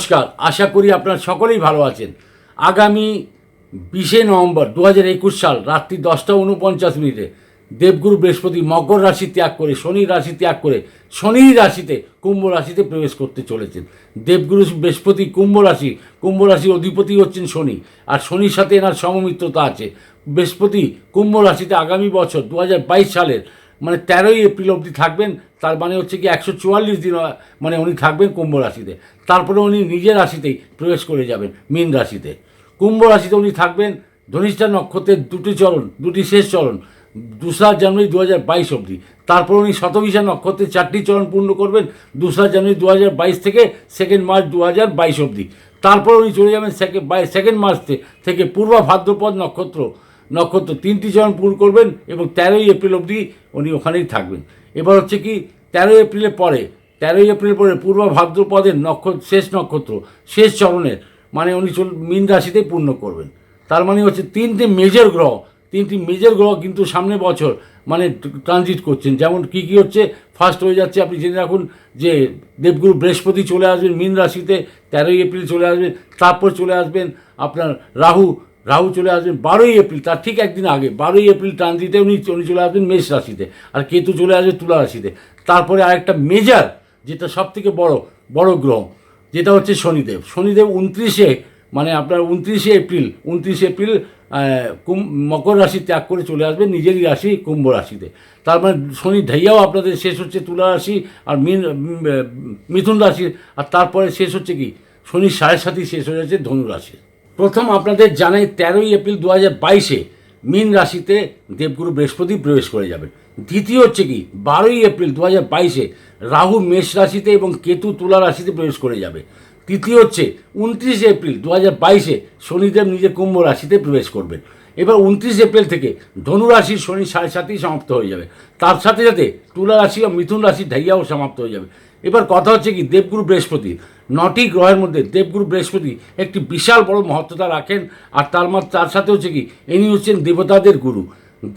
নমস্কার, আশা করি আপনারা সকলেই ভালো আছেন। আগামী বিশে নভেম্বর দু হাজার একুশ সাল রাত্রি দশটা উনপঞ্চাশ মিনিটে দেবগুরু বৃহস্পতি মকর রাশি ত্যাগ করে, শনি রাশি ত্যাগ করে, শনি রাশিতে কুম্ভ রাশিতে প্রবেশ করতে চলেছেন। দেবগুরু বৃহস্পতি কুম্ভ রাশি, কুম্ভ রাশির অধিপতি হচ্ছেন শনি, আর শনির সাথে এনার সমমিত্রতা আছে। বৃহস্পতি কুম্ভ রাশিতে আগামী বছর দু হাজার বাইশ সালের মানে তেরোই এপ্রিল অবধি থাকবেন, তার মানে হচ্ছে কি একশো চুয়াল্লিশ দিন মানে উনি থাকবেন কুম্ভ রাশিতে। তারপরে উনি নিজের রাশিতেই প্রবেশ করে যাবেন, মীন রাশিতে। কুম্ভ রাশিতে উনি থাকবেন, ধনিষ্ঠা নক্ষত্রের দুটি চরণ, দুটি শেষ চরণ, দোসরা জানুয়ারি দু হাজার বাইশ অবধি। তারপর উনি শতবিশা নক্ষত্রের চারটি চরণ পূর্ণ করবেন, দোসরা জানুয়ারি দু হাজার বাইশ থেকে সেকেন্ড মার্চ দু হাজার বাইশ অবধি। তারপর উনি চলে যাবেন সেকেন্ড মার্চ থেকে পূর্বা ভাদ্রপদ নক্ষত্র নক্ষত্র তিনটি চরণ পূরণ করবেন এবং তেরোই এপ্রিল অবধি উনি ওখানেই থাকবেন। এবার হচ্ছে কি, তেরোই এপ্রিলের পরে, তেরোই এপ্রিল পরে পূর্ব ভাদ্রপদের নক্ষত্র, শেষ নক্ষত্র, শেষ চরণের মানে উনি চল মীন রাশিতেই পূর্ণ করবেন। তার মানে হচ্ছে তিনটি মেজর গ্রহ, তিনটি মেজর গ্রহ কিন্তু সামনে বছর মানে ট্রানজিট করছেন। যেমন কি কি হচ্ছে ফার্স্ট হয়ে যাচ্ছে আপনি জেনে রাখুন যে দেবগুরু বৃহস্পতি চলে আসবেন মীন রাশিতে, তেরোই এপ্রিল চলে আসবেন, তারপর চলে আসবেন আপনার রাহু রাহু চলে আসবেন বারোই এপ্রিল, তার ঠিক একদিন আগে, বারোই এপ্রিল ট্রানজিটে উনি উনি চলে আসবেন মেষ রাশিতে, আর কেতু চলে আসবে তুলা রাশিতে। তারপরে আরেকটা মেজার, যেটা সব থেকে বড় বড় গ্রহ, যেটা হচ্ছে শনিদেব। শনিদেব উনত্রিশে মানে আপনার উনত্রিশে এপ্রিল উনত্রিশে এপ্রিল কুম মকর রাশি ত্যাগ করে চলে আসবে নিজেরই রাশি, কুম্ভ রাশিতে। তার মানে শনি ঢাইয়াও আপনাদের শেষ হচ্ছে তুলা রাশি আর মিন মিথুন রাশি, আর তারপরে শেষ হচ্ছে কি? শনি সাড়ে সাতই শেষ হয়ে যাচ্ছে ধনু রাশি। প্রথম আপনাদের জানাই তেরোই এপ্রিল দু হাজার বাইশে মীন রাশিতে দেবগুরু বৃহস্পতি প্রবেশ করে যাবেন। দ্বিতীয় হচ্ছে কি, বারোই এপ্রিল দু হাজার বাইশে রাহু মেষ রাশিতে এবং কেতু তুলা রাশিতে প্রবেশ করে যাবে। তৃতীয় হচ্ছে উনত্রিশে এপ্রিল দু হাজার বাইশে শনিদেব নিজের কুম্ভ রাশিতে প্রবেশ করবেন। এবার উনত্রিশ এপ্রিল থেকে ধনু রাশির শনি সাড়ে সাতই সমাপ্ত হয়ে যাবে। তার সাথে সাথে তুলা রাশি ও মিথুন রাশির ঢাইয়াও সমাপ্ত হয়ে যাবে। এবার কথা হচ্ছে কি, দেবগুরু বৃহস্পতি, নটি গ্রহের মধ্যে দেবগুরু বৃহস্পতি একটি বিশাল বড় মহত্বতা রাখেন, আর তার তার সাথে হচ্ছে কি, ইনি হচ্ছেন দেবতাদের গুরু।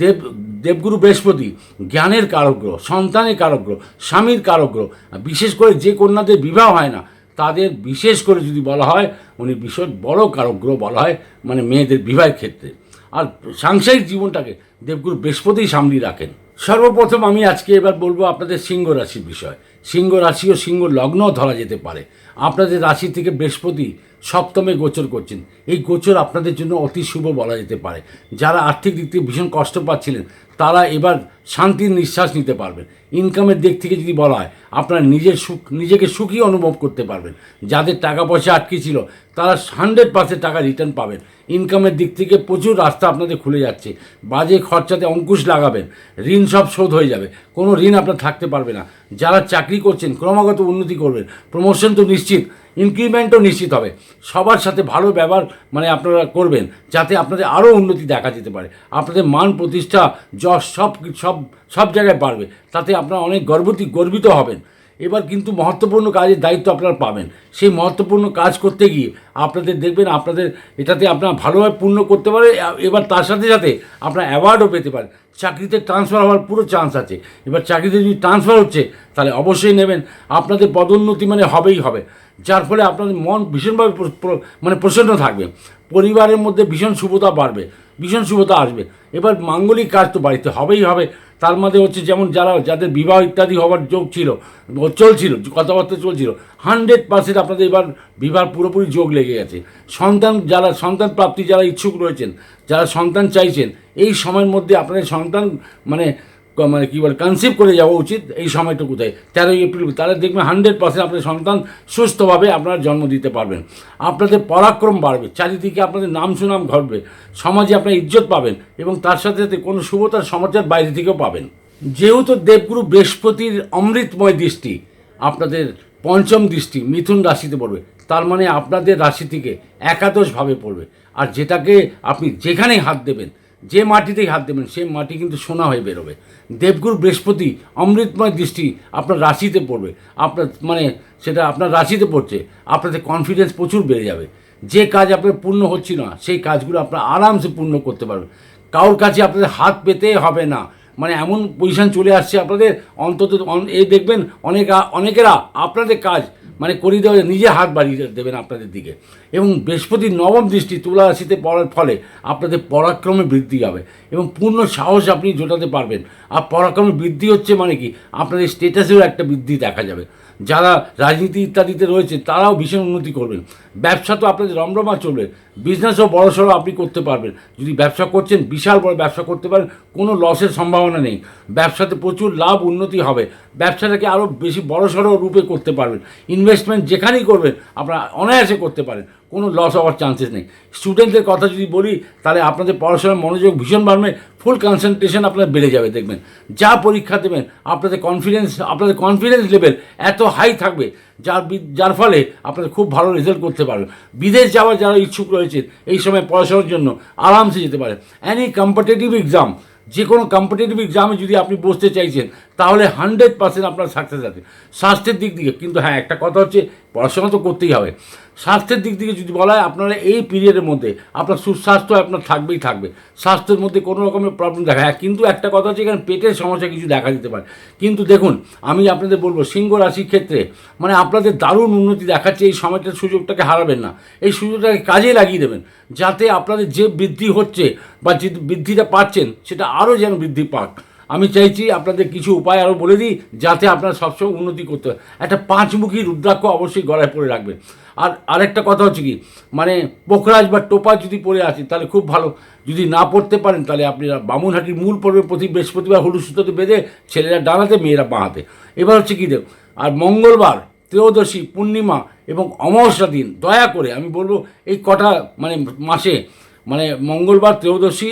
দেব দেবগুরু বৃহস্পতি জ্ঞানের কারক গ্রহ, সন্তানের কারক গ্রহ, স্বামীর কারক গ্রহ। আর বিশেষ করে যে কন্যাদের বিবাহ হয় না, তাদের বিশেষ করে যদি বলা হয়, উনি বিশেষ বড় কারক গ্রহ বলা হয় মানে মেয়েদের বিবাহের ক্ষেত্রে। আর সাংসারিক জীবনটাকে দেবগুরু বৃহস্পতিই সামলিয়ে রাখেন। সর্বপ্রথম আমি আজকে এবার বলব আপনাদের সিংহ রাশির বিষয়। সিংহ রাশি ও সিংহ লগ্নও ধরা যেতে পারে। আপনাদের রাশি থেকে বৃহস্পতি সপ্তমে গোচর করছেন। এই গোচর আপনাদের জন্য অতি শুভ বলা যেতে পারে। যারা আর্থিক দিক থেকে ভীষণ কষ্ট পাচ্ছিলেন তারা এবার শান্তির নিঃশ্বাস নিতে পারবেন। ইনকামের দিক থেকে যদি বলা হয়, আপনারা নিজের সুখ, নিজেকে সুখী অনুভব করতে পারবেন। যাদের টাকা পয়সা আটকে ছিল, তারা হান্ড্রেড পার্সেন্ট টাকা রিটার্ন পাবেন। ইনকামের দিক থেকে প্রচুর রাস্তা আপনাদের খুলে যাচ্ছে। বাজে খরচাতে অঙ্কুশ লাগাবেন। ঋণ সব শোধ হয়ে যাবে। কোনো ঋণ আপনার থাকতে পারবে না। যারা চাকরি করছেন, ক্রমাগত উন্নতি করবেন। প্রমোশন তো নিশ্চিত। ইনক্রিমেন্টও নিশ্চিত হবে। সবার সাথে ভালো ব্যবহার মানে আপনারা করবেন, যাতে আপনাদের আরও উন্নতি দেখা যেতে পারে। আপনাদের মান প্রতিষ্ঠা, যশ সব সব সব জায়গায় বাড়বে। তাতে আপনারা অনেক গর্বতী গর্বিত হবেন। এবার কিন্তু মহত্বপূর্ণ কাজের দায়িত্ব আপনারা পাবেন। সেই মহত্বপূর্ণ কাজ করতে গিয়ে আপনাদের দেখবেন আপনাদের এটাতে আপনারা ভালোভাবে পূর্ণ করতে পারে, এবার তার সাথে সাথে আপনারা অ্যাওয়ার্ডও পেতে পারেন। চাকরিতে ট্রান্সফার হওয়ার পুরো চান্স আছে। এবার চাকরিতে যদি ট্রান্সফার হচ্ছে, তাহলে অবশ্যই নেবেন। আপনাদের পদোন্নতি মানে হবেই হবে। যার ফলে আপনাদের মন ভীষণভাবে মানে প্রসন্ন থাকবে। পরিবারের মধ্যে ভীষণ শুভতা বাড়বে, ভীষণ শুভতা আসবে। এবার মাঙ্গলিক কাজ তো বাড়িতে হবেই হবে। তার মধ্যে হচ্ছে যেমন যারা, যাদের বিবাহ ইত্যাদি হওয়ার যোগ ছিল চলছিল, কথাবার্তা চলছিল হান্ড্রেড পার্সেন্ট আপনাদের এবার বিবাহ পুরোপুরি যোগ লেগে গেছে। সন্তান যারা, সন্তান প্রাপ্তি যারা ইচ্ছুক রয়েছেন, যারা সন্তান চাইছেন, এই সময়ের মধ্যে আপনাদের সন্তান মানে মানে কী বলে কনসিভ করে যাওয়া উচিত এই সময়টুকু সময়টুকুতে। তেরোই এপ্রিল, তাহলে দেখবেন হান্ড্রেড পার্সেন্ট আপনার সন্তান সুস্থভাবে আপনার জন্ম দিতে পারবেন। আপনাদের পরাক্রম বাড়বে, চারিদিকে আপনাদের নাম সুনাম ঘটবে, সমাজে আপনার ইজ্জত পাবেন এবং তার সাথে সাথে কোনো শুভতার সমাচার বাইরে থেকেও পাবেন। যেহেতু দেবগুরু বৃহস্পতির অমৃতময় দৃষ্টি আপনাদের পঞ্চম দৃষ্টি, মিথুন রাশিতে পড়বে, তার মানে আপনাদের রাশি থেকে একাদশভাবে পড়বে। আর যেটাকে আপনি যেখানেই হাত দেবেন যে মাটিতেই হাত দেবেন, সেই মাটি কিন্তু সোনা হয়ে বেরোবে। দেবগুরু বৃহস্পতি, অমৃতময় দৃষ্টি আপনার রাশিতে পড়বে। আপনার মানে সেটা আপনার রাশিতে পড়ছে, আপনাদের কনফিডেন্স প্রচুর বেড়ে যাবে। যে কাজ আপনার পূর্ণ হচ্ছিল না, সেই কাজগুলো আপনার আরামসে পূর্ণ করতে পারবেন কারোর কাছে আপনাদের হাত পেতে হবে না। মানে এমন পজিশন চলে আসছে আপনাদের, অন্তত অন- এই দেখবেন অনেক, অনেকেরা আপনাদের কাজ মানে করি দেওয়া নিজে হাত বাড়িয়ে দেবেন আপনাদের দিকে। এবং বৃহস্পতির নবম দৃষ্টি তুলা রাশিতে পড়ার ফলে আপনাদের পরাক্রমে বৃদ্ধি হবে এবং পূর্ণ সাহস আপনি জোটাতে পারবেন। আর পরাক্রমে বৃদ্ধি হচ্ছে মানে কি? আপনাদের স্টেটাসেও একটা বৃদ্ধি দেখা যাবে। যারা রাজনীতি ইত্যাদিতে রয়েছে, তারাও ভীষণ উন্নতি করবেন। ব্যবসা তো আপনাদের রমরমা চলবে। বিজনেসও বড় সড়ো আপনি করতে পারবেন। যদি ব্যবসা করছেন, বিশাল বড় ব্যবসা করতে পারেন, কোনো লসের সম্ভাবনা নেই। ব্যবসাতে প্রচুর লাভ উন্নতি হবে। ব্যবসাটাকে আরও বেশি বড় সড়ো রূপে করতে পারবেন। ইনভেস্টমেন্ট যেখানেই করবেন, আপনারা অনায়াসে করতে পারেন। কোনো লস হওয়ার চান্সেস নেই। স্টুডেন্টদের কথা যদি বলি, তাহলে আপনাদের পড়াশোনার মনোযোগ ভীষণ বাড়বে। ফুল কনসেন্ট্রেশন আপনার বেড়ে যাবে, দেখবেন। যা পরীক্ষা দেবেন, আপনাদের কনফিডেন্স আপনাদের কনফিডেন্স লেভেল এত হাই থাকবে। যার যার ফলে আপনারা খুব ভালো রেজাল্ট করতে পারবেন। বিদেশ যাওয়ার যারা ইচ্ছুক রয়েছে, এই সময় পড়াশোনার জন্য আরামসে যেতে পারে। অ্যানি কম্পিটিটিভ এক্সাম যে কোনো কম্পিটিটিভ এক্সামে যদি আপনি বসতে চাইছেন, তাহলে হান্ড্রেড পার্সেন্ট আপনার সাকসেস আছে। স্বাস্থ্যের দিক থেকে কিন্তু হ্যাঁ একটা কথা হচ্ছে, পড়াশোনা তো করতেই হবে। স্বাস্থ্যের দিক থেকে যদি বলা হয়, আপনারা এই পিরিয়ডের মধ্যে, আপনার সুস্বাস্থ্য আপনার থাকবেই থাকবে। স্বাস্থ্যের মধ্যে কোনো রকমের প্রবলেম দেখা হ্যাঁ কিন্তু একটা কথা হচ্ছে, এখানে পেটের সমস্যা কিছু দেখা দিতে পারে। কিন্তু দেখুন, আমি আপনাদের বলব, সিংহ রাশির ক্ষেত্রে মানে আপনাদের দারুণ উন্নতি দেখাচ্ছে, এই সময়টার সুযোগটাকে হারাবেন না। এই সুযোগটাকে কাজে লাগিয়ে দেবেন, যাতে আপনাদের যে বৃদ্ধি হচ্ছে বা যে বৃদ্ধিটা পাচ্ছেন, সেটা আরও যেন বৃদ্ধি পাক। আমি চাইছি আপনাদের কিছু উপায় আরও বলে দিই, যাতে আপনারা সবসময় উন্নতি করতে হয় একটা পাঁচমুখী রুদ্রাক্ষ অবশ্যই গলায় পরে রাখবেন। আর আরেকটা কথা হচ্ছে কি মানে পোখরাজ বা টোপা যদি পরে আছেন তাহলে খুব ভালো। যদি না পড়তে পারেন, তাহলে আপনি বামুনহাটির মূল পর্বে প্রতি বৃহস্পতিবার হলুদ সুতোতে বেঁধে ছেলেরা ডানাতে, মেয়েরা বাঁহাতে। এবার হচ্ছে কি দেব আর মঙ্গলবার, ত্রয়োদশী, পূর্ণিমা এবং অমাবস্যা দিন, দয়া করে, আমি বলব এই কটা মানে মাসে মানে মঙ্গলবার, ত্রয়োদশী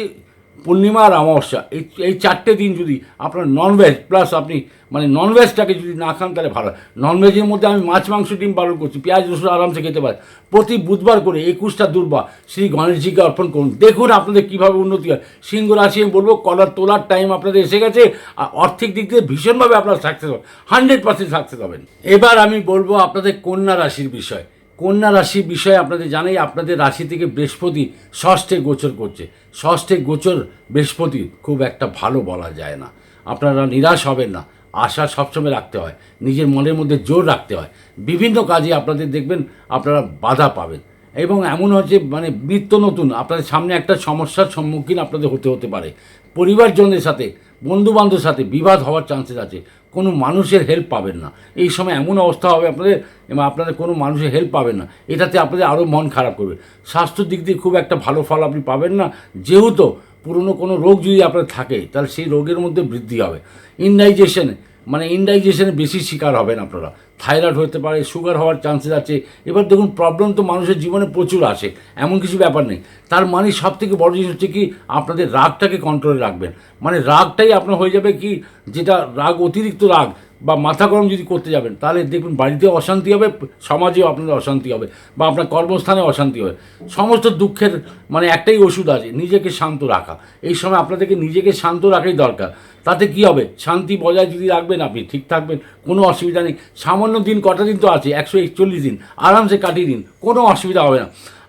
পূর্ণিমা আর অমাবস্যা, এই এই চারটে দিন যদি আপনার ননভেজ প্লাস আপনি মানে ননভেজটাকে যদি না খান, তাহলে ভালো। ননভেজের মধ্যে আমি মাছ, মাংস, ডিম, পালন করছি, পেঁয়াজ, রসুন আরামসে খেতে পারেন। প্রতি বুধবার করে একুশটা দুর্বা শ্রী গণেশজিকে অর্পণ করুন। দেখুন আপনাদের কীভাবে উন্নতি হয়। সিংহ রাশি, আমি বলব, কলার তোলার টাইম আপনাদের এসে গেছে, আর আর্থিক দিক দিয়ে ভীষণভাবে আপনারা সাকসেস হবেন। হান্ড্রেড পার্সেন্ট সাকসেস হবেন। এবার আমি বলব আপনাদের কন্যা রাশির বিষয়। কন্যা রাশি বিষয়ে আপনাদের জানাই, আপনাদের রাশি থেকে বৃহস্পতি ষষ্ঠে গোচর করছে। ষষ্ঠে গোচর বৃহস্পতি খুব একটা ভালো বলা যায় না। আপনারা নিরাশ হবেন না। আশা সবসময় রাখতে হয়। নিজের মনের মধ্যে জোর রাখতে হয়। বিভিন্ন কাজে আপনাদের দেখবেন আপনারা বাধা পাবেন। এবং এমন হচ্ছে মানে নিত্য নতুন, আপনাদের সামনে একটা সমস্যার সম্মুখীন আপনাদের হতে হতে পারে। পরিবারজনের সাথে বন্ধু বান্ধবের সাথে বিবাদ হওয়ার চান্সেস আছে। কোনো মানুষের হেল্প পাবেন না। এই সময় এমন অবস্থা হবে আপনাদের, এবং আপনাদের কোনো মানুষের হেল্প পাবেন না। এটাতে আপনাদের আরও মন খারাপ করবে। স্বাস্থ্যর দিক দিয়ে খুব একটা ভালো ফল আপনি পাবেন না। যেহেতু পুরনো কোনো রোগ যদি আপনার থাকে, তাহলে সেই রোগের মধ্যে বৃদ্ধি হবে। ইনডাইজেশনে মানে ইনডাইজেশনের বেশি শিকার হবেন আপনারা। থাইরয়েড হতে পারে সুগার হওয়ার চান্সেস আছে। এবার দেখুন প্রবলেম তো মানুষের জীবনে প্রচুর আসে, এমন কিছু ব্যাপার নেই। তার মানে সব থেকে বড় জিনিস হচ্ছে কি, আপনাদের রাগটাকে কন্ট্রোলে রাখবেন। মানে রাগটাই আপনার হয়ে যাবে কি, যেটা রাগ অতিরিক্ত রাগ বা মাথা গরম যদি করতে যাবেন, তাহলে দেখবেন বাড়িতে অশান্তি হবে, সমাজেও আপনাদের অশান্তি হবে বা আপনার কর্মস্থানে অশান্তি হবে। সমস্ত দুঃখের মানে একটাই ওষুধ আছে, নিজেকে শান্ত রাখা। এই সময় আপনাদেরকে নিজেকে শান্ত রাখাই দরকার। তাতে কি হবে? শান্তি বজায় যদি রাখবেন আপনি, ঠিক থাকবেন, কোনো অসুবিধা নেই। সামান্য দিন, কটা দিন তো আছে, একশো একচল্লিশ দিন, আরামসে কাটিয়ে দিন, কোনো অসুবিধা হবে না।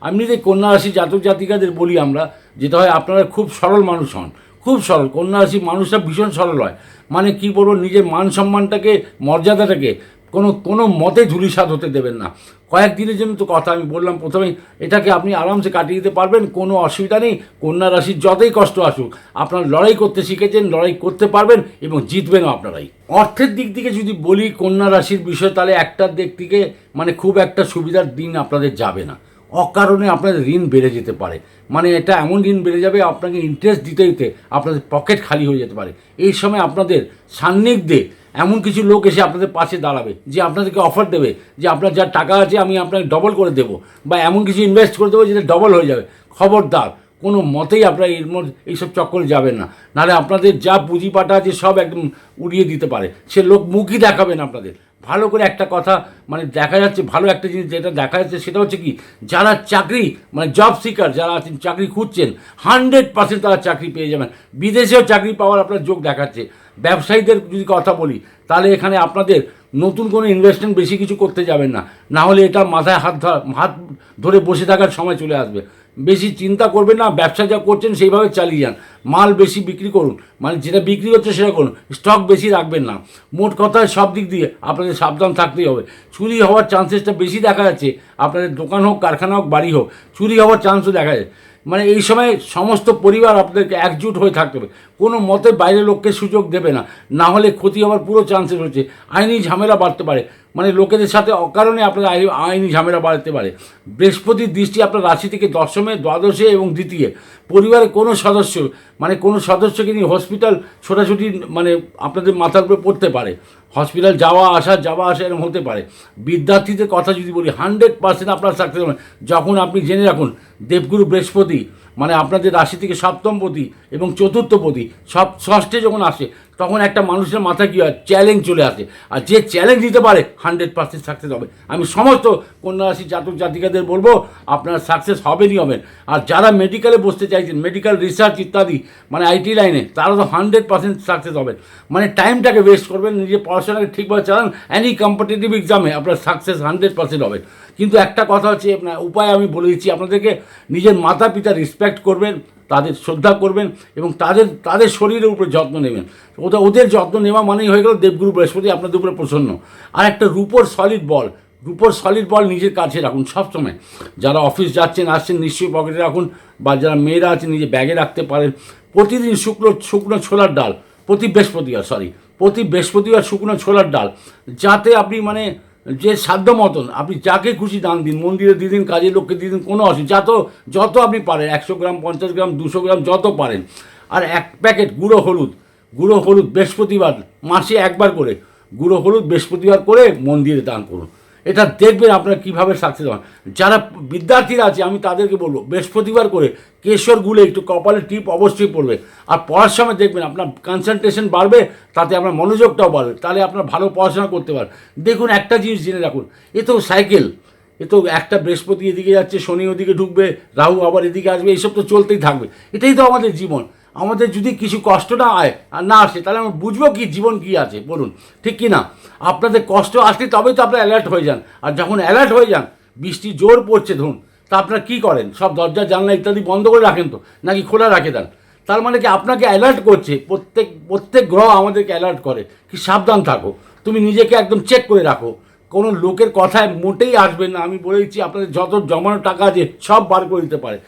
এমনিতে কন্যা রাশি জাতক জাতিকাদের বলি আমরা, যেটা হয় আপনারা খুব সরল মানুষ হন। খুব সরল কন্যা রাশি মানুষরা ভীষণ সরল হয়। মানে কি বলব, নিজের মান সম্মানটাকে, মর্যাদাটাকে কোনো কোনো মতে ধুলিসাত হতে দেবেন না। কয়েকদিনের জন্য তো কথা আমি বললাম প্রথমেই এটাকে আপনি আরামসে কাটিয়ে দিতে পারবেন, কোনো অসুবিধা নেই। কন্যা রাশির যতই কষ্ট আসুক, আপনার লড়াই করতে শিখেছেন, লড়াই করতে পারবেন এবং জিতবেনও আপনারাই। অর্থের দিক থেকে যদি বলি কন্যা রাশির বিষয়, তাহলে একটা দিক থেকে মানে খুব একটা সুবিধার দিন আপনাদের যাবে না। অকারণে আপনাদের ঋণ বেড়ে যেতে পারে। মানে এটা এমন ঋণ বেড়ে যাবে, আপনাকে ইন্টারেস্ট দিতে দিতে আপনাদের পকেট খালি হয়ে যেতে পারে। এই সময় আপনাদের সান্নিধ্যে এমন কিছু লোক এসে আপনাদের পাশে দাঁড়াবে, যে আপনাদেরকে অফার দেবে, যে আপনার যা টাকা আছে আমি আপনাকে ডবল করে দেবো, বা এমন কিছু ইনভেস্ট করে দেবো যেটা ডবল হয়ে যাবে। খবরদার, কোনো মতেই আপনারা এর মধ্যে এইসব চক্করে যাবেন না। নাহলে আপনাদের যা পুঁজি পুঁজিপাটা আছে সব একদম উড়িয়ে দিতে পারে। সে লোক মুখই দেখাবেন আপনাদের। ভালো করে একটা কথা মানে দেখা যাচ্ছে ভালো একটা জিনিস যেটা দেখা যাচ্ছে সেটা হচ্ছে কি, যারা চাকরি মানে জব সিকার যারা আছেন, চাকরি খুঁজছেন হান্ড্রেড পার্সেন্ট তারা চাকরি পেয়ে যাবেন। বিদেশেও চাকরি পাওয়ার আপনার যোগ দেখাচ্ছে। ব্যবসায়ীদের যদি কথা বলি, তাহলে এখানে আপনাদের নতুন কোনো ইনভেস্টমেন্ট বেশি কিছু করতে যাবেন না। না হলে এটা মাথায় হাত ধরা হাত ধরে বসে থাকার সময় চলে আসবে। বেশি চিন্তা করবেন না, ব্যবসা যা করছেন সেইভাবে চালিয়ে যান। মাল বেশি বিক্রি করুন মানে যেটা বিক্রি হচ্ছে সেটা করুন, স্টক বেশি রাখবেন না। মোট কথায় সব দিক দিয়ে আপনাদের সাবধান থাকতেই হবে। চুরি হওয়ার চান্সেসটা বেশি দেখা যাচ্ছে, আপনাদের দোকান হোক, কারখানা হোক, বাড়ি হোক, চুরি হওয়ার চান্সও দেখা যায়। মানে এই সময় সমস্ত পরিবার আপনাদেরকে একজুট হয়ে থাকতে হবে। কোনো মতে বাইরের লোককে সুযোগ দেবে না। না হলে ক্ষতি হওয়ার পুরো চান্সেস হচ্ছে আইনি ঝামেলা বাড়তে পারে। মানে লোকেদের সাথে অকারণে আপনার আই- আইনি ঝামেলা বাড়তে পারে। বৃহস্পতির দৃষ্টি আপনার রাশি থেকে দশমে, দ্বাদশে এবং দ্বিতীয়। পরিবারের কোনো সদস্য মানে কোনো সদস্যকে নিয়ে হসপিটাল ছোটাছুটি মানে আপনাদের মাথার উপরে পড়তে পারে। হসপিটাল যাওয়া, আসা যাওয়া, আসা এরকম হতে পারে। বিদ্যার্থীদের কথা যদি বলি হান্ড্রেড পার্সেন্ট আপনার সাকসেস হবে। যখন আপনি জেনে রাখুন, দেবগুরু বৃহস্পতি মানে আপনাদের রাশি থেকে সপ্তম পদী এবং চতুর্থ পদী সব ষষ্ঠে যখন আসে তখন একটা মানুষের মাথায় কী হয়? চ্যালেঞ্জ চলে আসে। আর যে চ্যালেঞ্জ দিতে পারে হান্ড্রেড পার্সেন্ট সাকসেস হবে। আমি সমস্ত কন্যা রাশি জাতক জাতিকাদের বলব, আপনারা সাকসেস হবেনই হবেন। আর যারা মেডিকেলে বসতে চাইছেন মেডিকেল রিসার্চ ইত্যাদি মানে আইটি লাইনে তারা তো হান্ড্রেড পার্সেন্ট সাকসেস হবেন। মানে টাইমটাকে ওয়েস্ট করবেন, নিজের পড়াশোনাকে ঠিকভাবে চালান অ্যানি কম্পিটিটিভ এক্সামে আপনার সাকসেস হান্ড্রেড পার্সেন্ট হবে। কিন্তু একটা কথা হচ্ছে উপায় আমি বলে দিচ্ছি, আপনাদেরকে নিজের মাতা পিতা রেসপেক্ট করবেন তাদের শ্রদ্ধা করবেন এবং তাদের তাদের শরীরের উপরে যত্ন নেবেন। ওদের ওদের যত্ন নেওয়া মানেই হয়ে গেল দেবগুরু বৃহস্পতি আপনাদের উপরে প্রসন্ন। আর একটা রূপোর সলিড বল রূপোর সলিড বল নিজের কাছে রাখুন সবসময়। যারা অফিস যাচ্ছেন, আসছেন, নিশ্চয়ই পকেটে রাখুন, বা যারা মেয়েরা আছেন, নিজে ব্যাগে রাখতে পারেন। প্রতিদিন শুকনো শুকনো ছোলার ডাল, প্রতি বৃহস্পতিবার সরি প্রতি বৃহস্পতিবার শুকনো ছোলার ডাল, যাতে আপনি মানে যে সাধ্য মতন, আপনি যাকে খুশি দান দিন, মন্দিরে দিয়ে দিন, কাজের লোককে দিয়ে দিন, কোনো অসুবিধা, যত যত আপনি পারেন, একশো গ্রাম, পঞ্চাশ গ্রাম, দুশো গ্রাম, যত পারেন। আর এক প্যাকেট গুঁড়ো হলুদ গুঁড়ো হলুদ বৃহস্পতিবার, মাসে একবার করে, গুঁড়ো হলুদ বৃহস্পতিবার করে মন্দিরে দান করুন। এটা দেখবেন আপনারা কীভাবে সাকসেস হন। যারা বিদ্যার্থীরা আছে, আমি তাদেরকে বলব, বৃহস্পতিবার করে কেশর গুলে একটু কপালে টিপ অবশ্যই পড়বে। আর পড়ার সময় দেখবেন আপনার কনসেন্ট্রেশন বাড়বে, তাতে আপনার মনোযোগটাও বাড়বে। তাহলে আপনার ভালো পড়াশোনা করতে পারেন দেখুন একটা জিনিস জেনে রাখুন, এ তো সাইকেল এ তো একটা বৃহস্পতি এদিকে যাচ্ছে, শনি ওদিকে ঢুকবে, রাহু আবার এদিকে আসবে, এইসব তো চলতেই থাকবে। এটাই তো আমাদের জীবন। আমাদের যদি কিছু কষ্ট না আর না আসে, তাহলে আমরা বুঝব কি, জীবন কি আছে, বলুন। ঠিক কি না? আপনাদের কষ্ট আসলে তবেই তো আপনারা অ্যালার্ট হয়ে যান। আর যখন অ্যালার্ট হয়ে যান, বৃষ্টি জোর পড়ছে, ধরুন, তা আপনারা কী করেন? সব দরজা, জানলা ইত্যাদি বন্ধ করে রাখেন তো? নাকি খোলা রাখে দেন? তার মানে কি আপনাকে অ্যালার্ট করছে, প্রত্যেক প্রত্যেক গ্রহ আমাদেরকে অ্যালার্ট করে কি সাবধান থাকো। তুমি নিজেকে একদম চেক করে রাখো। কোনো লোকের কথায় মোটেই আসবে না। আমি বলে দিচ্ছি, আপনাদের যত জমানো টাকা আছে, সব বার করে দিতে পারে।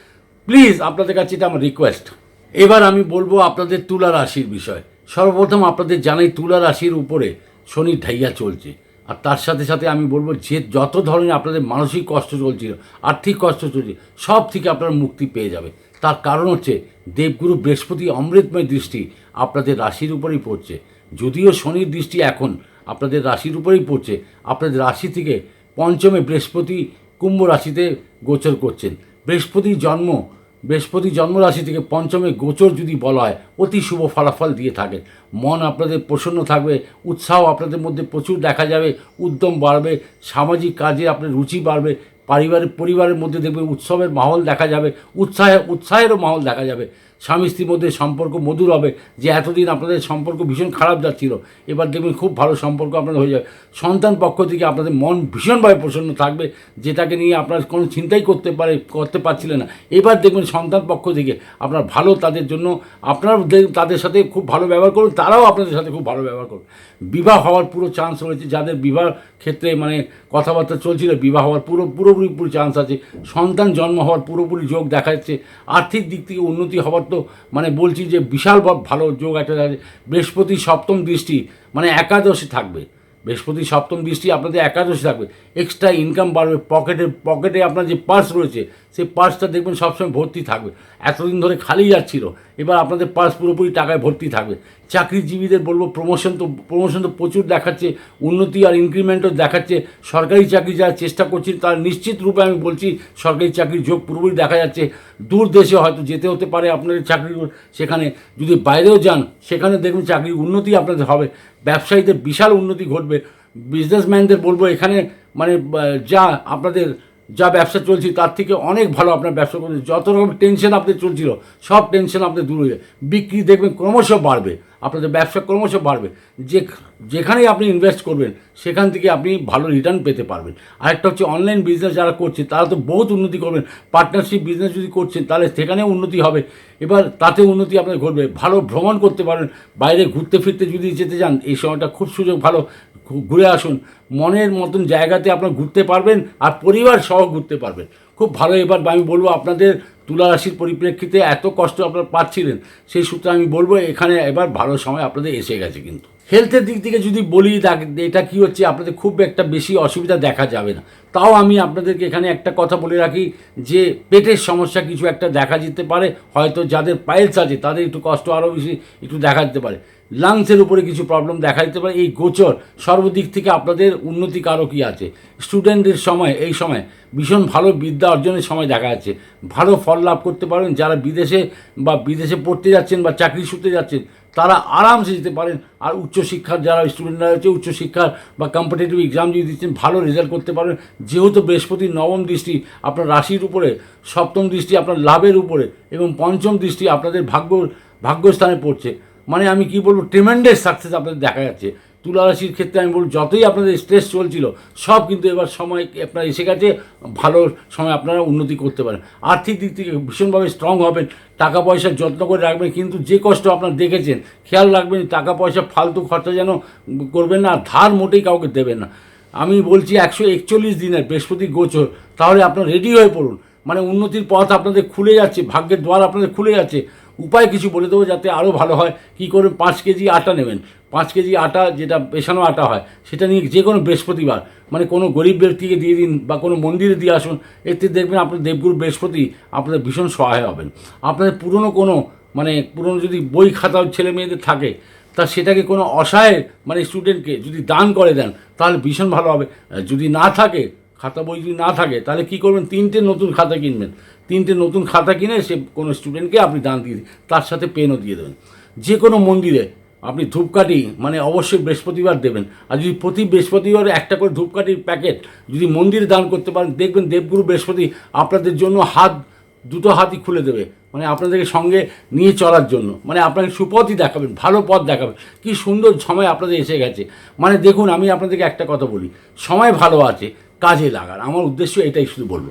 প্লিজ আপনাদের কাছে এটা আমার রিকোয়েস্ট এবার আমি বলব আপনাদের তুলা রাশির বিষয়। সর্বপ্রথম আপনাদের জানাই তুলা রাশির উপরে শনি ঢাইয়া চলছে। আর তার সাথে সাথে আমি বলব যে যত ধরনের আপনাদের মানসিক কষ্ট চলছিল, আর্থিক কষ্ট চলছে, সব থেকে আপনারা মুক্তি পেয়ে যাবে। তার কারণ হচ্ছে দেবগুরু বৃহস্পতি অমৃতময় দৃষ্টি আপনাদের রাশির উপরেই পড়ছে। যদিও শনির দৃষ্টি এখন আপনাদের রাশির উপরেই পড়ছে, আপনাদের রাশি থেকে পঞ্চমে বৃহস্পতি কুম্ভ রাশিতে গোচর করছেন। বৃহস্পতির জন্ম বৃহস্পতি জন্মরাশি থেকে পঞ্চমে গোচর যদি বলা হয়, অতি শুভ ফলাফল দিয়ে থাকে। মন আপনাদের প্রসন্ন থাকবে, উৎসাহ আপনাদের মধ্যে প্রচুর দেখা যাবে, উদ্যম বাড়বে, সামাজিক কাজে আপনার রুচি বাড়বে, পারিবারিক পরিবারের মধ্যে দেখবে উৎসবের মাহল দেখা যাবে, উৎসাহে, উৎসাহেরও মাহল দেখা যাবে। স্বামী স্ত্রীর মধ্যে সম্পর্ক মধুর হবে, যে এতদিন আপনাদের সম্পর্ক ভীষণ খারাপ যাচ্ছিল, এবার দেখবেন খুব ভালো সম্পর্ক আপনাদের হয়ে যাবে। সন্তান পক্ষ থেকে আপনাদের মন ভীষণভাবে প্রসন্ন থাকবে, যেটাকে নিয়ে আপনার কোনো চিন্তাই করতে পারে, করতে পারছিলেন না। এবার দেখবেন সন্তান পক্ষ থেকে আপনার ভালো তাদের জন্য, আপনার তাদের সাথে খুব ভালো ব্যবহার করুন, তারাও আপনাদের সাথে খুব ভালো ব্যবহার করুন। বিবাহ হওয়ার পুরো চান্স রয়েছে, যাদের বিবাহ ক্ষেত্রে মানে কথাবার্তা চলছিল, বিবাহ হওয়ার পুরো, পুরোপুরি, পুরো চান্স আছে। সন্তান জন্ম হওয়ার পুরোপুরি যোগ দেখা যাচ্ছে, আর্থিক দিক থেকে উন্নতি হওয়ার তো মানে বলছি যে বিশাল ভালো যোগ একটা বৃহস্পতি সপ্তম দৃষ্টি মানে একাদশী থাকবে। বৃহস্পতি, সপ্তম দৃষ্টি আপনাদের একাদশী থাকবে। এক্সট্রা ইনকাম বাড়বে পকেটে পকেটে আপনার যে পার্স রয়েছে, সেই পার্সটা দেখবেন সবসময় ভর্তি থাকবে। এতদিন ধরে খালি যাচ্ছিল, এবার আপনাদের পার্স পুরোপুরি টাকায় ভর্তি থাকবে। চাকরিজীবীদের বলব প্রমোশন তো প্রমোশন তো প্রচুর দেখাচ্ছে, উন্নতি আর ইনক্রিমেন্টও দেখাচ্ছে। সরকারি চাকরি যারা চেষ্টা করছেন, তার নিশ্চিত রূপে আমি বলছি, সরকারি চাকরির যোগ পুরোপুরি দেখা যাচ্ছে। দূর দেশে হয়তো যেতে হতে পারে আপনাদের চাকরি সেখানে যদি বাইরেও যান, সেখানে দেখবেন চাকরির উন্নতি আপনাদের হবে। ব্যবসায়ীদের বিশাল উন্নতি ঘটবে। বিজনেসম্যানদের বলব এখানে মানে যা আপনাদের যা ব্যবসা চলছে তার থেকে অনেক ভালো আপনার ব্যবসা করছে যত রকম টেনশন আপনাদের চলছিল, সব টেনশন আপনাদের দূর হয়ে বিক্রি দেখবেন ক্রমশ বাড়বে, আপনাদের ব্যবসা ক্রমশ বাড়বে। যে যেখানেই আপনি ইনভেস্ট করবেন, সেখান থেকে আপনি ভালো রিটার্ন পেতে পারবেন। আরেকটা হচ্ছে অনলাইন বিজনেস যারা করছে, তারা তো বহুত উন্নতি করবেন। পার্টনারশিপ বিজনেস যদি করছেন, তাহলে সেখানেও উন্নতি হবে। এবার তাতে উন্নতি আপনার ঘটবে। ভালো ভ্রমণ করতে পারবেন। বাইরে ঘুরতে ফিরতে যদি যেতে চান, এই সময়টা খুব সুযোগ ভালো। ঘুরে আসুন। মনের মতন জায়গাতে আপনার ঘুরতে পারবেন আর পরিবার সহ ঘুরতে পারবেন। খুব ভালো এবার আমি বলব আপনাদের তুলা রাশির পরিপ্রেক্ষিতে এত কষ্ট আপনারা পাচ্ছিলেন, সেই সূত্রে আমি বলব এখানে এবার ভালো সময় আপনাদের এসে গেছে কিন্তু। হেলথের দিক থেকে যদি বলি এটা কি হচ্ছে, আপনাদের খুব একটা বেশি অসুবিধা দেখা যাবে না। তাও আমি আপনাদেরকে এখানে একটা কথা বলে রাখি যে, পেটের সমস্যা কিছু একটা দেখা যেতে পারে, হয়তো যাদের পাইলস আছে তাদের একটু কষ্ট আরও বেশি একটু দেখা যেতে পারে। লাংসের উপরে কিছু প্রবলেম দেখা দিতে পারে। এই গোচর সর্বদিক থেকে আপনাদের উন্নতি কারকই আছে? স্টুডেন্টদের সময়, এই সময় ভীষণ ভালো বিদ্যা অর্জনের সময় দেখা যাচ্ছে। ভালো ফল লাভ করতে পারেন। যারা বিদেশে বা বিদেশে পড়তে যাচ্ছেন বা চাকরি সূত্রে যাচ্ছেন, তারা আরামসে যেতে পারেন। আর উচ্চশিক্ষার যারা স্টুডেন্টরা রয়েছে উচ্চশিক্ষার বা কম্পিটিটিভ এক্সাম যদি দিচ্ছেন, ভালো রেজাল্ট করতে পারেন। যেহেতু বৃহস্পতি নবম দৃষ্টি আপনার রাশির উপরে, সপ্তম দৃষ্টি আপনার লাভের উপরে এবং পঞ্চম দৃষ্টি আপনাদের ভাগ্য, ভাগ্যস্থানে পড়ছে। মানে আমি কি বলব ট্রেমেন্ডাস সাকসেস আপনাদের দেখা যাচ্ছে। তুলা রাশির ক্ষেত্রে আমি বলব, যতই আপনাদের স্ট্রেস চলছিল, সব কিন্তু এবার সময় আপনার এসে গেছে, ভালো সময় আপনারা উন্নতি করতে পারেন। আর্থিক দিক থেকে ভীষণভাবে স্ট্রং হবেন টাকা পয়সার যত্ন করে রাখবেন, কিন্তু যে কষ্ট আপনারা দেখেছেন, খেয়াল রাখবেন টাকা পয়সা ফালতু খরচা যেন করবেন না, ধার মোটেই কাউকে দেবেন না। আমি বলছি একশো একচল্লিশ দিনের বৃহস্পতি গোচর, তাহলে আপনার রেডি হয়ে পড়ুন। মানে উন্নতির পথ আপনাদের খুলে যাচ্ছে, ভাগ্যের দ্বার আপনাদের খুলে যাচ্ছে। উপায় কিছু বলে দেবো যাতে আরও ভালো হয়। কী করে পাঁচ কেজি আটা নেবেন? পাঁচ কেজি আটা যেটা পেশানো আটা হয়, সেটা নিয়ে যে কোনো বৃহস্পতিবার মানে কোনো গরিব ব্যক্তিকে দিয়ে দিন বা কোনো মন্দিরে দিয়ে আসুন এতে দেখবেন আপনার দেবগুরু বৃহস্পতি আপনাদের ভীষণ সহায় হবেন। আপনাদের পুরনো কোনো মানে পুরনো যদি বই খাতা ছেলে মেয়েদের থাকে, তা সেটাকে কোনো অসহায় মানে স্টুডেন্টকে যদি দান করে দেন, তাহলে ভীষণ ভালো হবে। যদি না থাকে খাতা বই যদি না থাকে, তাহলে কী করবেন? তিনটে নতুন খাতা কিনবেন। তিনটে নতুন খাতা কিনে সে কোনো স্টুডেন্টকে আপনি দান দিয়ে তার সাথে পেনও দিয়ে দেবেন। যে কোনো মন্দিরে আপনি ধূপকাঠি মানে অবশ্যই বৃহস্পতিবার দেবেন। আর যদি প্রতি বৃহস্পতিবার একটা করে ধূপকাঠির প্যাকেট যদি মন্দিরে দান করতে পারেন, দেখবেন দেবগুরু বৃহস্পতি আপনাদের জন্য হাত, দুটো হাতই খুলে দেবে। মানে আপনাদেরকে সঙ্গে নিয়ে চলার জন্য। মানে আপনাকে সুপথই দেখাবেন, ভালো পথ দেখাবেন। কি সুন্দর সময় আপনাদের এসে গেছে। মানে দেখুন, আমি আপনাদেরকে একটা কথা বলি। সময় ভালো আছে। কাজে লাগান আমার উদ্দেশ্য এটাই শুধু বলব।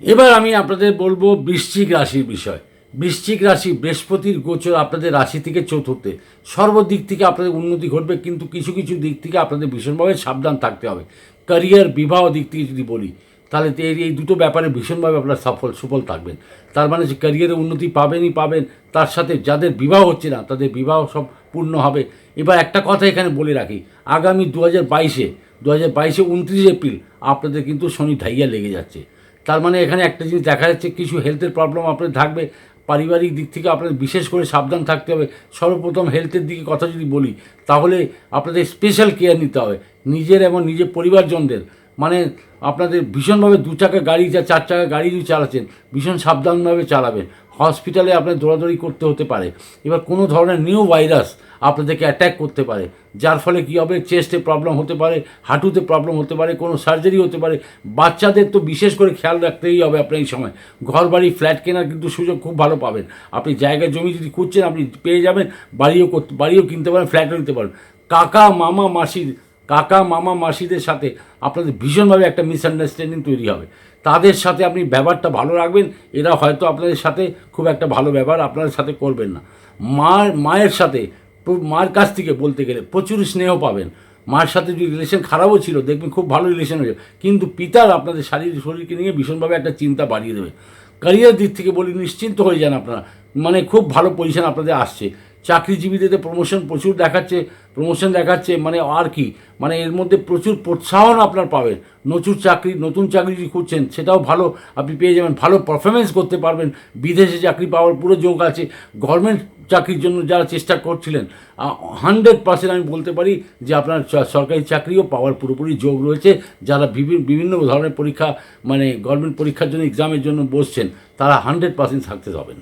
এবার আমি আপনাদের বলব বৃশ্চিক রাশির বিষয়। বৃশ্চিক রাশি বৃহস্পতির গোচর আপনাদের রাশি থেকে চতুর্থে। সর্বদিক থেকে আপনাদের উন্নতি ঘটবে, কিন্তু কিছু কিছু দিক থেকে আপনাদের ভীষণভাবে সাবধান থাকতে হবে। ক্যারিয়ার, বিবাহ দিক থেকে যদি বলি, তাহলে এই দুটো ব্যাপারে ভীষণভাবে আপনার সফল সুফল থাকবেন। তার মানে যে ক্যারিয়ারে উন্নতি পাবেনই পাবেন, তার সাথে যাদের বিবাহ হচ্ছে না, তাদের বিবাহ সব পূর্ণ হবে। এবার একটা কথা এখানে বলে রাখি। আগামী দু হাজার বাইশে দু হাজার বাইশে উনত্রিশ এপ্রিল আপনাদের কিন্তু শনি ধাইয়া লেগে যাচ্ছে। তার মানে এখানে একটা জিনিস দেখা যাচ্ছে, কিছু হেলথের প্রবলেম আপনাদের থাকবে, পারিবারিক দিক থেকে আপনাদের বিশেষ করে সাবধান থাকতে হবে। সর্বপ্রথম হেলথের দিকে কথা যদি বলি, তাহলে আপনাদের স্পেশাল কেয়ার নিতে হবে, নিজের এবং নিজের পরিবারজনদের। মানে আপনাদের ভীষণভাবে দু চাকা গাড়ি যা, চার চাকা গাড়ি যদি চালাচ্ছেন, ভীষণ সাবধানভাবে চালাবেন। হসপিটালে আপনার দৌড়াদৌড়ি করতে হতে পারে। এবার কোনো ধরনের নিউ ভাইরাস আপনাদেরকে অ্যাট্যাক করতে পারে। যার ফলে কী হবে? চেস্টে প্রবলেম হতে পারে, হাঁটুতে প্রবলেম হতে পারে, কোনো সার্জারি হতে পারে। বাচ্চাদের তো বিশেষ করে খেয়াল রাখতেই হবে আপনার এই সময়। ঘর বাড়ি ফ্ল্যাট কেনার কিন্তু সুযোগ খুব ভালো পাবেন। আপনি জায়গায় জমি যদি খুঁজছেন, আপনি পেয়ে যাবেন, বাড়িও করতে বাড়িও কিনতে পারেন ফ্ল্যাটও নিতে পারেন। কাকা, মামা, মাসির, কাকা, মামা, মাসিদের সাথে আপনাদের ভীষণভাবে একটা মিসআন্ডারস্ট্যান্ডিং তৈরি হবে। তাদের সাথে আপনি ব্যবহারটা ভালো রাখবেন, এরা হয়তো আপনাদের সাথে খুব একটা ভালো ব্যবহার আপনাদের সাথে করবেন না। মার, মায়ের সাথে মার কাছ থেকে বলতে গেলে প্রচুর স্নেহ পাবেন। মায়ের সাথে যদি রিলেশন খারাপও ছিল, দেখবেন খুব ভালো রিলেশন হয়েছে কিন্তু পিতার আপনাদের শারীরিক শরীরকে নিয়ে ভীষণভাবে একটা চিন্তা বাড়িয়ে দেবে। ক্যারিয়ার দিক থেকে বলি, নিশ্চিন্ত হয়ে যান আপনারা। মানে খুব ভালো পজিশন আপনাদের আসছে। চাকরিজীবীদের প্রমোশন প্রচুর দেখাচ্ছে প্রমোশন দেখাচ্ছে মানে আর কি? মানে এর মধ্যে প্রচুর প্রোৎসাহন আপনার পাবেন। নতুন চাকরি নতুন চাকরি যদি খুঁজছেন, সেটাও ভালো। আপনি পেয়ে যাবেন, ভালো পারফরমেন্স করতে পারবেন। বিদেশে চাকরি পাওয়ার পুরো যোগ আছে। গভর্নমেন্ট চাকরির জন্য যারা চেষ্টা করছিলেন হান্ড্রেড পার্সেন্ট আমি বলতে পারি যে আপনার সরকারি চাকরিও পাওয়ার পুরোপুরি যোগ রয়েছে। যারা বিভি- বিভিন্ন ধরনের পরীক্ষা মানে গভর্নমেন্ট পরীক্ষার জন্য এক্সামের জন্য বসছেন, তারা হান্ড্রেড পার্সেন্ট সাকসেস হবেন।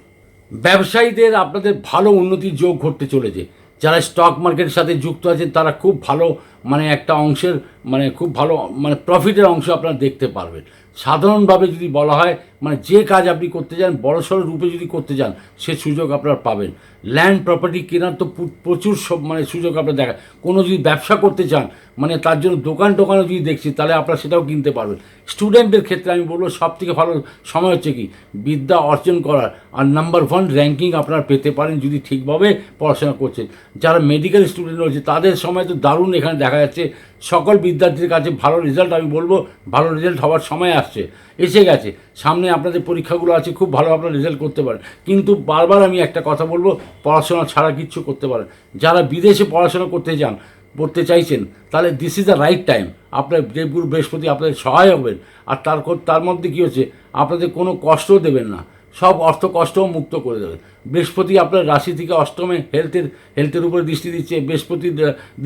ব্যবসায়ীদের আপনাদের ভালো উন্নতির যোগ ঘটতে চলেছে। যারা স্টক মার্কেটের সাথে যুক্ত আছেন, তারা খুব ভালো মানে একটা অংশের মানে খুব ভালো মানে প্রফিটের অংশ আপনারা দেখতে পারবেন। সাধারণভাবে যদি বলা হয় মানে যে কাজ আপনি করতে চান বড়সড় রূপে যদি করতে চান সে সুযোগ আপনারা পাবেন। ল্যান্ড প্রপার্টি কেনার তো প্রচুর সব মানে সুযোগ আপনার দেখা কোনো যদি ব্যবসা করতে চান মানে তার জন্য দোকান টোকানও যদি দেখছি, তাহলে আপনারা সেটাও কিনতে পারবেন। স্টুডেন্টদের ক্ষেত্রে আমি বলব সব থেকে ভালো সময় হচ্ছে কি? বিদ্যা অর্জন করার। আর নাম্বার ওয়ান র্যাঙ্কিং আপনারা পেতে পারেন যদি ঠিকভাবে পড়াশোনা করছেন। যারা মেডিকেল স্টুডেন্ট রয়েছে, তাদের সময় তো দারুণ এখানে দেখা যাচ্ছে। সকল বিদ্যার্থীর কাছে ভালো রেজাল্ট আমি বলব, ভালো রেজাল্ট হওয়ার সময় আসছে। এসে গেছে। সামনে আপনাদের পরীক্ষাগুলো আছে, খুব ভালো আপনার রেজাল্ট করতে পারেন। কিন্তু বারবার আমি একটা কথা বলব, পড়াশোনা ছাড়া কিচ্ছু করতে পারেন। যারা বিদেশে পড়াশোনা করতে যান, পড়তে চাইছেন, তাহলে this is the right time আপনার দেবগুরু বৃহস্পতি আপনাদের সহায় হবেন। আর তার তার মধ্যে কী হচ্ছে, আপনাদের কোনো কষ্টও দেবেন না। সব অর্থ কষ্টও মুক্ত করে দেবেন। বৃহস্পতি আপনার রাশি থেকে অষ্টমে হেলথের হেলথের উপরে দৃষ্টি দিচ্ছে। বৃহস্পতির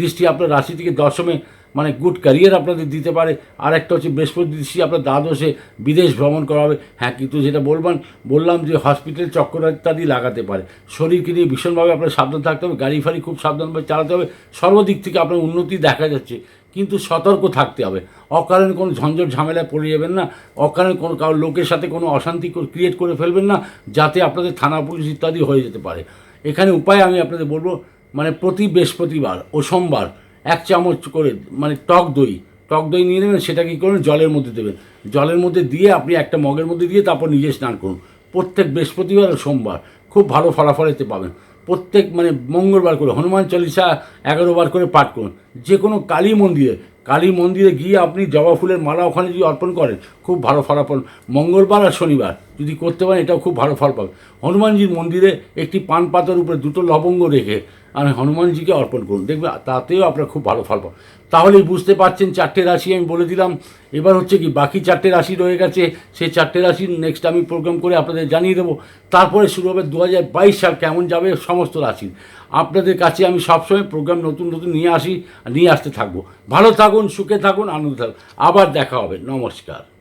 দৃষ্টি আপনার রাশি থেকে দশমে মানে গুড ক্যারিয়ার আপনাদের দিতে পারে। আর একটা হচ্ছে বৃহস্পতি দৃষ্টি আপনার দ্বাদশে বিদেশ ভ্রমণ করা হবে হ্যাঁ কিন্তু যেটা বলবেন, বললাম যে হসপিটাল চক্কর ইত্যাদি লাগাতে পারে। শরীরকে নিয়ে ভীষণভাবে আপনার সাবধান থাকতে হবে, গাড়ি ফাড়ি খুব সাবধানভাবে চালাতে হবে। সর্বদিক থেকে আপনার উন্নতি দেখা যাচ্ছে, কিন্তু সতর্ক থাকতে হবে। অকারণে কোনো ঝঞ্ঝট ঝামেলায় পড়ে যাবেন না, অকারণে কোনো কারও লোকের সাথে কোনো অশান্তি ক্রিয়েট করে ফেলবেন না, যাতে আপনাদের থানা পুলিশ ইত্যাদি হয়ে যেতে পারে। এখানে উপায় আমি আপনাদের বলব মানে প্রতি বৃহস্পতিবার ও সোমবার এক চামচ করে মানে টক দই টক দই নিয়ে নেবেন, সেটা কী করবেন জলের মধ্যে দেবেন। জলের মধ্যে দিয়ে আপনি একটা মগের মধ্যে দিয়ে তারপর নিজে স্নান করুন। প্রত্যেক বৃহস্পতিবার ও সোমবার খুব ভালো ফলাফল এতে পাবেন। প্রত্যেক মানে মঙ্গলবার করে, হনুমান চল্লিশা এগারো বার করে পাঠ করুন। যে কোনো কালী মন্দিরে কালী মন্দিরে গিয়ে আপনি জবা ফুলের মালা ওখানে যদি অর্পণ করেন, খুব ভালো ফলাফল। মঙ্গলবার আর শনিবার, যদি করতে পারেন, এটাও খুব ভালো ফল পাবেন হনুমানজির মন্দিরে একটি পান পাতার উপরে দুটো লবঙ্গ রেখে আর হনুমানজিকে অর্পণ করুন। দেখবে, তাতেও আপনার খুব ভালো ফল পাবেন তাহলেই বুঝতে পারছেন, চারটে রাশি আমি বলে দিলাম। এবার হচ্ছে কি, বাকি চারটে রাশি রয়ে গেছে। সেই চারটে রাশি নেক্সট আমি প্রোগ্রাম করে আপনাদের জানিয়ে দেবো। তারপরে শুরু হবে দু হাজার বাইশ সাল কেমন যাবে, সমস্ত রাশির। আপনাদের কাছে আমি সবসময় প্রোগ্রাম নতুন নতুন নিয়ে আসি, নিয়ে আসতে থাকব। ভালো থাকুন, সুখে থাকুন, আনন্দ থাকুন। আবার দেখা হবে। নমস্কার।